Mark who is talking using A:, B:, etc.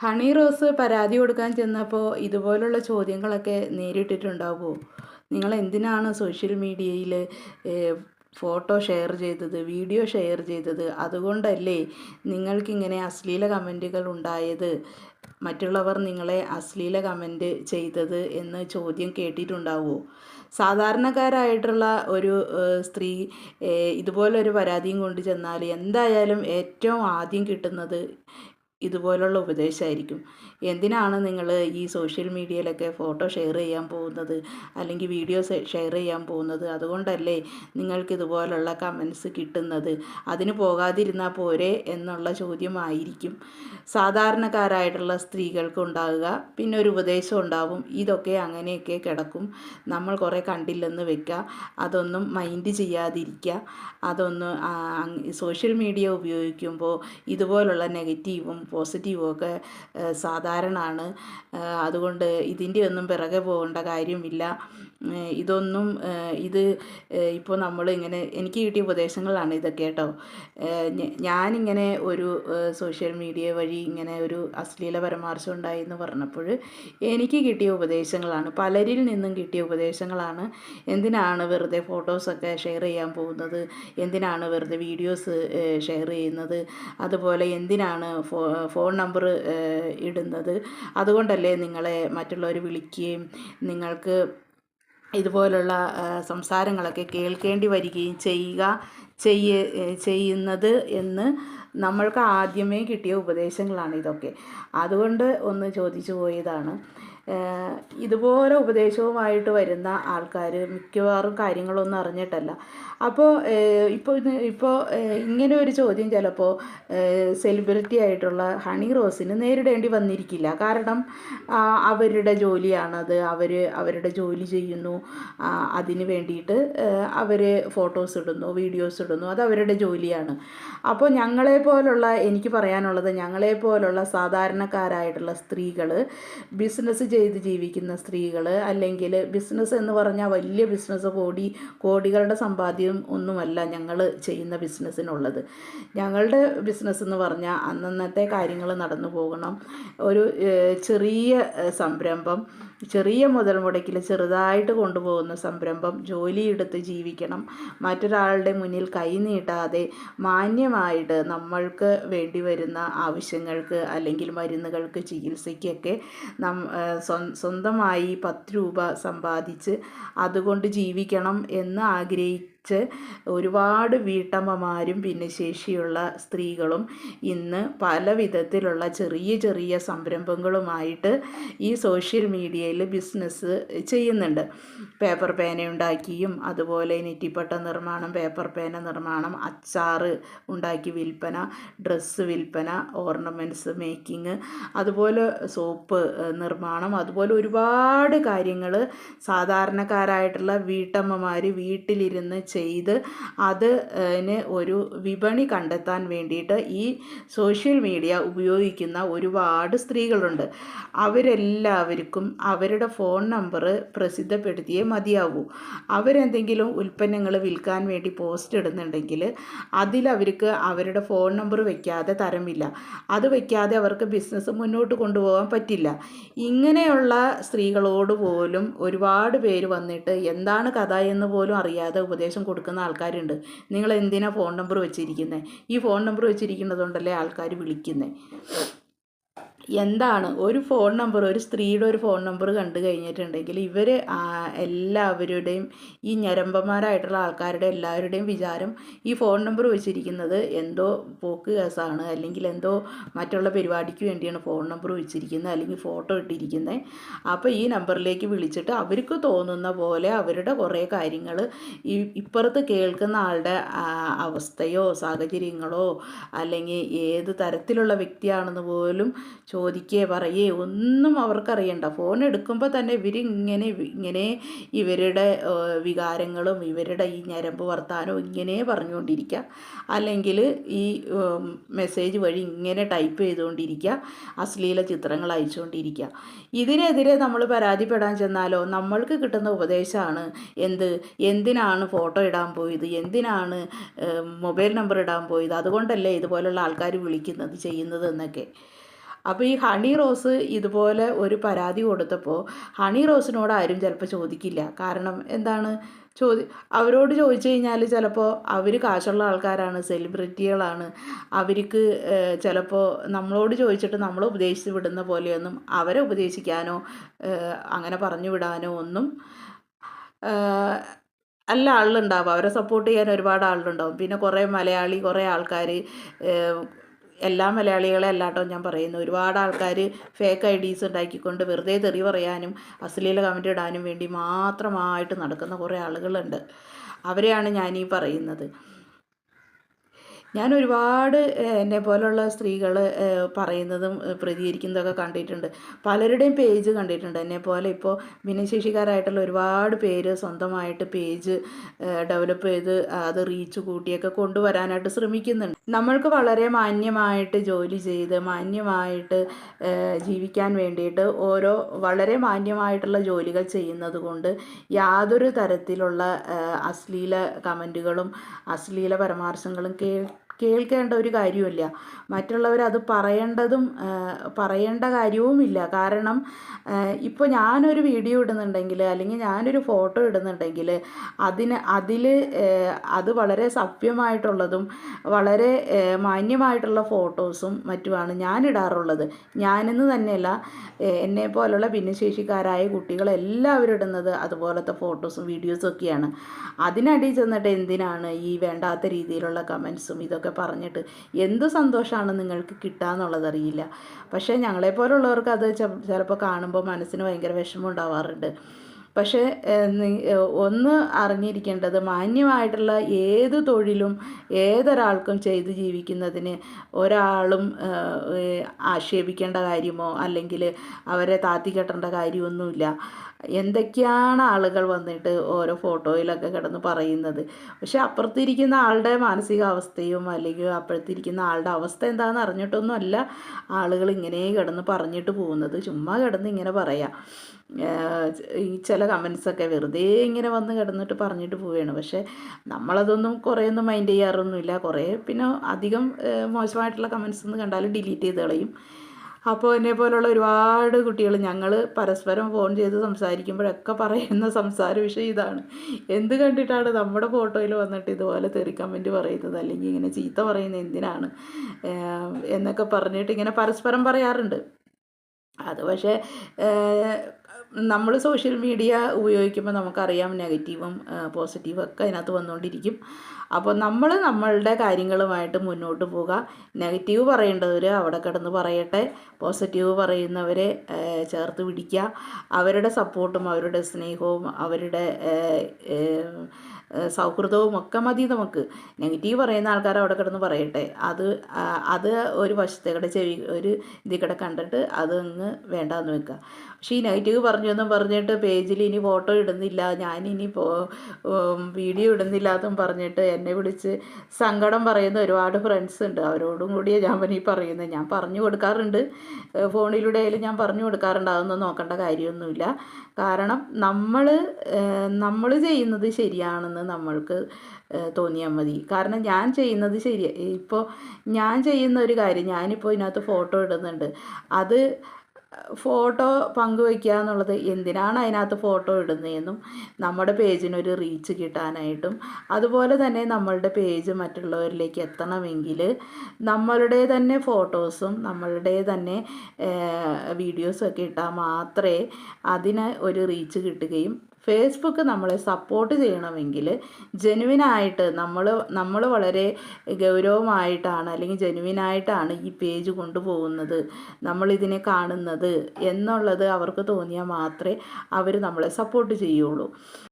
A: ഹണി റോസ് പരാതി കൊടുക്കാൻ ചെന്നപ്പോൾ ഇതുപോലുള്ള ചോദ്യങ്ങളൊക്കെ നേരിട്ടിട്ടുണ്ടാകുമോ നിങ്ങൾ എന്തിനാണ് സോഷ്യൽ മീഡിയയിൽ ഫോട്ടോ ഷെയർ ചെയ്തത് വീഡിയോ ഷെയർ ചെയ്തത്? അതുകൊണ്ടല്ലേ നിങ്ങൾക്കിങ്ങനെ അശ്ലീല കമന്റുകൾ ഉണ്ടായത്? മറ്റുള്ളവർ നിങ്ങളെ അശ്ലീല കമന്റ് ചെയ്തത് എന്ന് ചോദ്യം കേട്ടിട്ടുണ്ടാവുമോ സാധാരണക്കാരായിട്ടുള്ള ഒരു സ്ത്രീ ഇതുപോലൊരു പരാതിയും കൊണ്ടു ചെന്നാൽ എന്തായാലും ഏറ്റവും ആദ്യം കിട്ടുന്നത് ഇതുപോലുള്ള ഉപദേശമായിരിക്കും. എന്തിനാണ് നിങ്ങൾ ഈ സോഷ്യൽ മീഡിയയിലൊക്കെ ഫോട്ടോ ഷെയർ ചെയ്യാൻ പോകുന്നത്? അല്ലെങ്കിൽ വീഡിയോസ് ഷെയർ ചെയ്യാൻ പോകുന്നത്? അതുകൊണ്ടല്ലേ നിങ്ങൾക്ക് ഇതുപോലുള്ള കമൻസ് കിട്ടുന്നത്? അതിന് പോകാതിരുന്നാൽ പോരെ എന്നുള്ള ചോദ്യമായിരിക്കും. സാധാരണക്കാരായിട്ടുള്ള സ്ത്രീകൾക്ക് ഉണ്ടാകുക പിന്നെ ഒരു ഉപദേശം ഉണ്ടാവും. ഇതൊക്കെ അങ്ങനെയൊക്കെ കിടക്കും. നമ്മൾ കുറേ കണ്ടില്ലെന്ന് വെക്കുക. അതൊന്നും മൈൻഡ് ചെയ്യാതിരിക്കുക. അതൊന്ന് സോഷ്യൽ മീഡിയ ഉപയോഗിക്കുമ്പോൾ ഇതുപോലുള്ള നെഗറ്റീവും പോസിറ്റീവും ഒക്കെ സാധാരണമാണ് അതുകൊണ്ട് ഇതിന്റെ ഒന്നും പിറകെ പോകേണ്ട കാര്യമില്ല. ഇതൊന്നും ഇത് ഇപ്പോൾ നമ്മൾ ഇങ്ങനെ എനിക്ക് കിട്ടിയ ഉപദേശങ്ങളാണ് ഇതൊക്കെ കേട്ടോ. ഞാനിങ്ങനെ ഒരു സോഷ്യൽ മീഡിയ വഴി ഇങ്ങനെ ഒരു അശ്ലീല പരമാർശം ഉണ്ടായി എന്ന് പറഞ്ഞപ്പോൾ എനിക്ക് കിട്ടിയ ഉപദേശങ്ങളാണ്. പലരിൽ നിന്നും കിട്ടിയ ഉപദേശങ്ങളാണ്. എന്തിനാണ് വെറുതെ ഫോട്ടോസൊക്കെ ഷെയർ ചെയ്യാൻ പോകുന്നത്? എന്തിനാണ് വെറുതെ വീഡിയോസ് ഷെയർ ചെയ്യുന്നത്? അതുപോലെ എന്തിനാണ് ഫോൺ നമ്പർ ഇടുന്നത്? അതുകൊണ്ടല്ലേ നിങ്ങളെ മറ്റുള്ളവർ വിളിക്കുകയും നിങ്ങൾക്ക് ഇതുപോലുള്ള സംസാരങ്ങളൊക്കെ കേൾക്കേണ്ടി വരികയും ചെയ്യുക ചെയ്യ ചെയ്യുന്നത് എന്ന് നമ്മൾക്ക് ആദ്യമേ കിട്ടിയ ഉപദേശങ്ങളാണ് ഇതൊക്കെ. അതുകൊണ്ട് ഒന്ന് ചോദിച്ചു പോയതാണ്. ഇതുപോലെ ഉപദേശവുമായിട്ട് വരുന്ന ആൾക്കാർ മിക്കവാറും കാര്യങ്ങളൊന്നും അറിഞ്ഞിട്ടല്ല. അപ്പോൾ ഇപ്പോൾ ഇപ്പോൾ ഇങ്ങനെ ഒരു ചോദ്യം ചിലപ്പോൾ സെലിബ്രിറ്റി ആയിട്ടുള്ള ഹണി റോസിന് നേരിടേണ്ടി വന്നിരിക്കില്ല. കാരണം അവരുടെ ജോലിയാണത്. അവർ അവരുടെ ജോലി ചെയ്യുന്നു. അതിന് വേണ്ടിയിട്ട് അവർ ഫോട്ടോസ് ഇടുന്നു വീഡിയോസ് ഇടുന്നു അത് അവരുടെ ജോലിയാണ്. അപ്പോൾ ഞങ്ങളെ പോലുള്ള എനിക്ക് പറയാനുള്ളത് ഞങ്ങളെ പോലുള്ള സാധാരണക്കാരായിട്ടുള്ള സ്ത്രീകൾ ബിസിനസ് ചെയ്ത് ജീവിക്കുന്ന സ്ത്രീകൾ അല്ലെങ്കിൽ ബിസിനസ് എന്ന് പറഞ്ഞാൽ വലിയ ബിസിനസ് കോടി കോടികളുടെ സമ്പാദ്യം ഒന്നുമല്ല ഞങ്ങൾ ചെയ്യുന്ന ബിസിനസ്സിനുള്ളത്. ഞങ്ങളുടെ ബിസിനസ് എന്ന് പറഞ്ഞാൽ അന്നന്നത്തെ കാര്യങ്ങൾ നടന്നു പോകണം. ഒരു ചെറിയ സംരംഭം ചെറിയ മുതൽ മുടക്കിൽ ചെറുതായിട്ട് കൊണ്ടുപോകുന്ന സംരംഭം ജോലിയെടുത്ത് ജീവിക്കണം. മറ്റൊരാളുടെ മുന്നിൽ കൈ നീട്ടാതെ മാന്യമായിട്ട് നമ്മൾക്ക് വേണ്ടി വരുന്ന ആവശ്യങ്ങൾക്ക് അല്ലെങ്കിൽ മരുന്നുകൾക്ക് ചികിത്സയ്ക്കൊക്കെ നം സ്വന്തമായി പത്ത് രൂപ സമ്പാദിച്ച് അതുകൊണ്ട് ജീവിക്കണം എന്ന് ആഗ്രഹിക്കും ഒരുപാട് വീട്ടമ്മമാരും പിന്നെ ശേഷിയുള്ള സ്ത്രീകളും ഇന്ന് പല വിധത്തിലുള്ള ചെറിയ ചെറിയ സംരംഭങ്ങളുമായിട്ട് ഈ സോഷ്യൽ മീഡിയയിൽ ബിസിനസ് ചെയ്യുന്നുണ്ട്. പേപ്പർ പേന ഉണ്ടാക്കിയും അതുപോലെ നെറ്റിപ്പട്ട നിർമ്മാണം പേപ്പർ പേന നിർമ്മാണം അച്ചാർ ഉണ്ടാക്കി വിൽപ്പന ഡ്രസ്സ് വിൽപ്പന ഓർണമെന്റ്സ് മേക്കിംഗ് അതുപോലെ സോപ്പ് നിർമ്മാണം അതുപോലെ ഒരുപാട് കാര്യങ്ങൾ സാധാരണക്കാരായിട്ടുള്ള വീട്ടമ്മമാർ വീട്ടിലിരുന്ന് ചെയ്ത് അതിന് ഒരു വിപണി കണ്ടെത്താൻ വേണ്ടിയിട്ട് ഈ സോഷ്യൽ മീഡിയ ഉപയോഗിക്കുന്ന ഒരുപാട് സ്ത്രീകളുണ്ട്. അവരെല്ലാവർക്കും അവരുടെ ഫോൺ നമ്പർ പ്രസിദ്ധപ്പെടുത്തിയേ മതിയാവൂ. അവരെന്തെങ്കിലും ഉൽപ്പന്നങ്ങൾ വിൽക്കാൻ വേണ്ടി പോസ്റ്റ് ഇടുന്നുണ്ടെങ്കിൽ അതിലവർക്ക് അവരുടെ ഫോൺ നമ്പർ വയ്ക്കാതെ തരമില്ല. അത് വയ്ക്കാതെ അവർക്ക് ബിസിനസ് മുന്നോട്ട് കൊണ്ടുപോകാൻ പറ്റില്ല. ഇങ്ങനെയുള്ള സ്ത്രീകളോട് പോലും ഒരുപാട് പേര് വന്നിട്ട് എന്താണ് കഥ എന്ന് പോലും അറിയാതെ ഉപദേശം കൊടുക്കുന്ന ആൾക്കാരുണ്ട്. നിങ്ങൾ എന്തിനാണ് ഫോൺ നമ്പർ വെച്ചിരിക്കുന്നത് ഈ ഫോൺ നമ്പർ വെച്ചിരിക്കുന്നത് വെച്ചിരിക്കുന്നതുകൊണ്ടല്ലേ ആൾക്കാർ വിളിക്കുന്നത് എന്താണ്? ഒരു ഫോൺ നമ്പർ ഒരു സ്ത്രീയുടെ ഒരു ഫോൺ നമ്പർ കണ്ടു കഴിഞ്ഞിട്ടുണ്ടെങ്കിൽ ഇവർ എല്ലാവരുടെയും ഈ ഞരമ്പന്മാരായിട്ടുള്ള ആൾക്കാരുടെ എല്ലാവരുടെയും വിചാരം ഈ ഫോൺ നമ്പർ വെച്ചിരിക്കുന്നത് എന്തോ പോക്ക് കേസാണ്. അല്ലെങ്കിൽ എന്തോ മറ്റുള്ള പരിപാടിക്ക് വേണ്ടിയാണ് ഫോൺ നമ്പർ വെച്ചിരിക്കുന്നത്. അല്ലെങ്കിൽ ഫോട്ടോ ഇട്ടിരിക്കുന്നത്. അപ്പോൾ ഈ നമ്പറിലേക്ക് വിളിച്ചിട്ട് അവർക്ക് തോന്നുന്ന പോലെ അവരുടെ കുറേ കാര്യങ്ങൾ ഈ ഇപ്പുറത്ത് കേൾക്കുന്ന ആളുടെ അവസ്ഥയോ സാഹചര്യങ്ങളോ അല്ലെങ്കിൽ ഏത് തരത്തിലുള്ള വ്യക്തിയാണെന്ന് പോലും ചോദിക്കുകയോ പറയുകയോ ഒന്നും അവർക്കറിയണ്ട. ഫോൺ എടുക്കുമ്പോൾ തന്നെ ഇവർ ഇങ്ങനെ ഇങ്ങനെ ഇവരുടെ വികാരങ്ങളും ഇവരുടെ ഈ ഞരമ്പ് വർത്താനവും ഇങ്ങനെ പറഞ്ഞുകൊണ്ടിരിക്കുക അല്ലെങ്കിൽ ഈ മെസ്സേജ് വഴി ഇങ്ങനെ ടൈപ്പ് ചെയ്തുകൊണ്ടിരിക്കുക അശ്ലീല ചിത്രങ്ങൾ അയച്ചുകൊണ്ടിരിക്കുക ഇതിനെതിരെ നമ്മൾ പരാതിപ്പെടാൻ ചെന്നാലോ? നമ്മൾക്ക് കിട്ടുന്ന ഉപദേശമാണ് എന്ത്? എന്തിനാണ് ഫോട്ടോ ഇടാൻ പോയത്? എന്തിനാണ് മൊബൈൽ നമ്പർ ഇടാൻ പോയത്? അതുകൊണ്ടല്ലേ ഇതുപോലുള്ള ആൾക്കാർ വിളിക്കുന്നത് ചെയ്യുന്നത് എന്നൊക്കെ. അപ്പോൾ ഈ ഹണി റോസ് ഇതുപോലെ ഒരു പരാതി കൊടുത്തപ്പോൾ ഹണി റോസിനോട് ആരും ചിലപ്പോൾ ചോദിക്കില്ല. കാരണം എന്താണ്? ചോദി അവരോട് ചോദിച്ചു കഴിഞ്ഞാൽ ചിലപ്പോൾ അവർ കാശുള്ള ആൾക്കാരാണ് സെലിബ്രിറ്റികളാണ് അവർക്ക് ചിലപ്പോൾ നമ്മളോട് ചോദിച്ചിട്ട് നമ്മൾ ഉപദേശിച്ച് വിടുന്ന പോലെയൊന്നും അവരെ ഉപദേശിക്കാനോ അങ്ങനെ പറഞ്ഞു വിടാനോ ഒന്നും അല്ല ആളുണ്ടാവും അവരെ സപ്പോർട്ട് ചെയ്യാൻ ഒരുപാട് ആളുണ്ടാവും. പിന്നെ കുറേ മലയാളി കുറേ ആൾക്കാർ എല്ലാ മലയാളികളെ അല്ലാട്ടോ ഞാൻ പറയുന്നു. ഒരുപാട് ആൾക്കാർ ഫേക്ക് ഐ ഡീസ് ഉണ്ടാക്കിക്കൊണ്ട് വെറുതെ തെറി പറയാനും അശ്ലീല കമന്റ് ഇടാനും വേണ്ടി മാത്രമായിട്ട് നടക്കുന്ന കുറേ ആളുകളുണ്ട്. അവരെയാണ് ഞാനീ പറയുന്നത്. ഞാൻ ഒരുപാട് എന്നെ പോലുള്ള സ്ത്രീകൾ പറയുന്നതും പ്രതികരിക്കുന്നതൊക്കെ കണ്ടിട്ടുണ്ട്. പലരുടെയും പേജ് കണ്ടിട്ടുണ്ട്. എന്നെ പോലെ ഇപ്പോൾ ഭിന്നശേഷിക്കാരായിട്ടുള്ള ഒരുപാട് പേര് സ്വന്തമായിട്ട് പേജ് ഡെവലപ്പ് ചെയ്ത് അത് റീച്ച് കൂട്ടിയൊക്കെ കൊണ്ടുവരാനായിട്ട് ശ്രമിക്കുന്നുണ്ട്. നമ്മൾക്ക് വളരെ മാന്യമായിട്ട് ജോലി ചെയ്ത് മാന്യമായിട്ട് ജീവിക്കാൻ വേണ്ടിയിട്ട് ഓരോ വളരെ മാന്യമായിട്ടുള്ള ജോലികൾ ചെയ്യുന്നത് കൊണ്ട് യാതൊരു തരത്തിലുള്ള അശ്ലീല കമന്റുകളും അശ്ലീല പരാമർശങ്ങളും കേൾ കേൾക്കേണ്ട ഒരു കാര്യമില്ല മറ്റുള്ളവർ അത് പറയേണ്ടതും പറയേണ്ട കാര്യവുമില്ല. കാരണം ഇപ്പോൾ ഞാനൊരു വീഡിയോ ഇടുന്നുണ്ടെങ്കിൽ അല്ലെങ്കിൽ ഞാനൊരു ഫോട്ടോ ഇടുന്നുണ്ടെങ്കിൽ അതിന് അതിൽ അത് വളരെ സഭ്യമായിട്ടുള്ളതും വളരെ മാന്യമായിട്ടുള്ള ഫോട്ടോസും മറ്റുമാണ് ഞാൻ ഇടാറുള്ളത്. ഞാനെന്ന് തന്നെയല്ല എന്നെ പോലുള്ള ഭിന്നശേഷിക്കാരായ കുട്ടികളെല്ലാവരും ഇടുന്നത് അതുപോലത്തെ ഫോട്ടോസും വീഡിയോസും ഒക്കെയാണ്. അതിനടിയിൽ ചെന്നിട്ട് എന്തിനാണ് ഈ വേണ്ടാത്ത രീതിയിലുള്ള കമൻസും ഇതൊക്കെ പറഞ്ഞിട്ട് എന്ത് സന്തോഷമാണ് നിങ്ങൾക്ക് കിട്ടുക എന്നുള്ളതറിയില്ല പക്ഷേ ഞങ്ങളെപ്പോലുള്ളവർക്ക് അത് ചിലപ്പോൾ കാണുമ്പോൾ മനസ്സിന് ഭയങ്കര വിഷമം ഉണ്ടാവാറുണ്ട്. പക്ഷേ ഒന്ന് അറിഞ്ഞിരിക്കേണ്ടത് മാന്യമായിട്ടുള്ള ഏത് തൊഴിലും ഏതൊരാൾക്കും ചെയ്ത് ജീവിക്കുന്നതിന് ഒരാളും ആക്ഷേപിക്കേണ്ട കാര്യമോ അല്ലെങ്കിൽ അവരെ താത്തി കെട്ടേണ്ട കാര്യമൊന്നുമില്ല. എന്തൊക്കെയാണ് ആളുകൾ വന്നിട്ട് ഓരോ ഫോട്ടോയിലൊക്കെ കിടന്ന് പറയുന്നത്? പക്ഷെ അപ്പുറത്തിരിക്കുന്ന ആളുടെ മാനസികാവസ്ഥയും അല്ലെങ്കിൽ അപ്പുറത്തിരിക്കുന്ന ആളുടെ അവസ്ഥ എന്താണെന്ന് അറിഞ്ഞിട്ടൊന്നുമല്ല ആളുകൾ ഇങ്ങനെ കിടന്ന് പറഞ്ഞിട്ട് പോകുന്നത്. ചുമ്മാ കിടന്ന് ഇങ്ങനെ പറയാം. ഈ ചില കമൻസൊക്കെ വെറുതെ ഇങ്ങനെ വന്ന് കിടന്നിട്ട് പറഞ്ഞിട്ട് പോവുകയാണ് പക്ഷേ നമ്മളതൊന്നും കുറേയൊന്നും മൈൻഡ് ചെയ്യാറൊന്നുമില്ല. കുറേ പിന്നെ അധികം മോശമായിട്ടുള്ള കമൻസ് ഒന്നും കണ്ടാൽ ഡിലീറ്റ് ചെയ്ത് കളയും. അപ്പോൾ എന്നെ പോലുള്ള ഒരുപാട് കുട്ടികൾ ഞങ്ങൾ പരസ്പരം ഫോൺ ചെയ്ത് സംസാരിക്കുമ്പോഴൊക്കെ പറയുന്ന സംസാര വിഷയം ഇതാണ്. എന്ത് കണ്ടിട്ടാണ് നമ്മുടെ ഫോട്ടോയിൽ വന്നിട്ട് ഇതുപോലെ തെറി കമന്റ് പറയുന്നത്? അല്ലെങ്കിൽ ഇങ്ങനെ ചീത്ത പറയുന്നത് എന്തിനാണ്? എന്നൊക്കെ പറഞ്ഞിട്ട് ഇങ്ങനെ പരസ്പരം പറയാറുണ്ട്. അത് പക്ഷേ നമ്മൾ സോഷ്യൽ മീഡിയ ഉപയോഗിക്കുമ്പോൾ നമുക്കറിയാം നെഗറ്റീവും പോസിറ്റീവും ഒക്കെ അതിനകത്ത് വന്നുകൊണ്ടിരിക്കും അപ്പോൾ നമ്മൾ നമ്മളുടെ കാര്യങ്ങളുമായിട്ട് മുന്നോട്ട് പോകുക നെഗറ്റീവ് പറയേണ്ടവർ അവിടെ കിടന്ന് പറയട്ടെ. പോസിറ്റീവ് പറയുന്നവരെ ചേർത്ത് പിടിക്കുക അവരുടെ സപ്പോർട്ടും അവരുടെ സ്നേഹവും അവരുടെ സൗഹൃദവും ഒക്കെ മതി നമുക്ക്. നെഗറ്റീവ് പറയുന്ന ആൾക്കാർ അവിടെ കിടന്ന് പറയട്ടെ. അത് അത് ഒരു വശത്തേക്കടെ ചെവി ഒരു ഇതിൽ കണ്ടിട്ട് അത് അങ്ങ് വേണ്ടാന്ന് വെക്കുക പക്ഷേ ഈ നെഗറ്റീവ് പറഞ്ഞൊന്നും പറഞ്ഞിട്ട് പേജിൽ ഇനി ഫോട്ടോ ഇടുന്നില്ല ഞാനിനി പോ വീഡിയോ ഇടുന്നില്ല എന്നും പറഞ്ഞിട്ട് എന്നെ വിളിച്ച് സങ്കടം പറയുന്ന ഒരുപാട് ഫ്രണ്ട്സ് ഉണ്ട്. അവരോടും കൂടിയാണ് ഞാൻ പനി പറയുന്നത് ഞാൻ പറഞ്ഞു കൊടുക്കാറുണ്ട്. ഫോണിലൂടെ ആയാലും ഞാൻ പറഞ്ഞു കൊടുക്കാറുണ്ട്. അതൊന്നും നോക്കേണ്ട കാര്യമൊന്നുമില്ല. കാരണം നമ്മൾ നമ്മൾ ചെയ്യുന്നത് ശരിയാണെന്ന് നമ്മൾക്ക് തോന്നിയാൽ മതി. കാരണം ഞാൻ ചെയ്യുന്നത് ശരി ഇപ്പോൾ ഞാൻ ചെയ്യുന്ന ഒരു കാര്യം ഞാനിപ്പോൾ ഇതിനകത്ത് ഫോട്ടോ ഇടുന്നുണ്ട്. അത് ഫോട്ടോ പങ്കുവയ്ക്കുക എന്നുള്ളത് എന്തിനാണ് അതിനകത്ത് ഫോട്ടോ ഇടുന്നതെന്നും നമ്മുടെ പേജിനൊരു റീച്ച് കിട്ടാനായിട്ടും അതുപോലെ തന്നെ നമ്മളുടെ പേജ് മറ്റുള്ളവരിലേക്ക് എത്തണമെങ്കിൽ നമ്മളുടെ തന്നെ ഫോട്ടോസും നമ്മളുടെ തന്നെ വീഡിയോസും ഒക്കെ ഇട്ടാൽ മാത്രമേ അതിന് ഒരു റീച്ച് കിട്ടുകയും ഫേസ്ബുക്ക് നമ്മളെ സപ്പോർട്ട് ചെയ്യണമെങ്കിൽ ജെനുവിനായിട്ട് നമ്മൾ നമ്മൾ വളരെ ഗൗരവമായിട്ടാണ് അല്ലെങ്കിൽ ജെനുവിനായിട്ടാണ് ഈ പേജ് കൊണ്ടുപോകുന്നത് നമ്മളിതിനെ കാണുന്നത് എന്നുള്ളത് അവർക്ക് തോന്നിയാൽ മാത്രമേ അവർ നമ്മളെ സപ്പോർട്ട് ചെയ്യുള്ളൂ.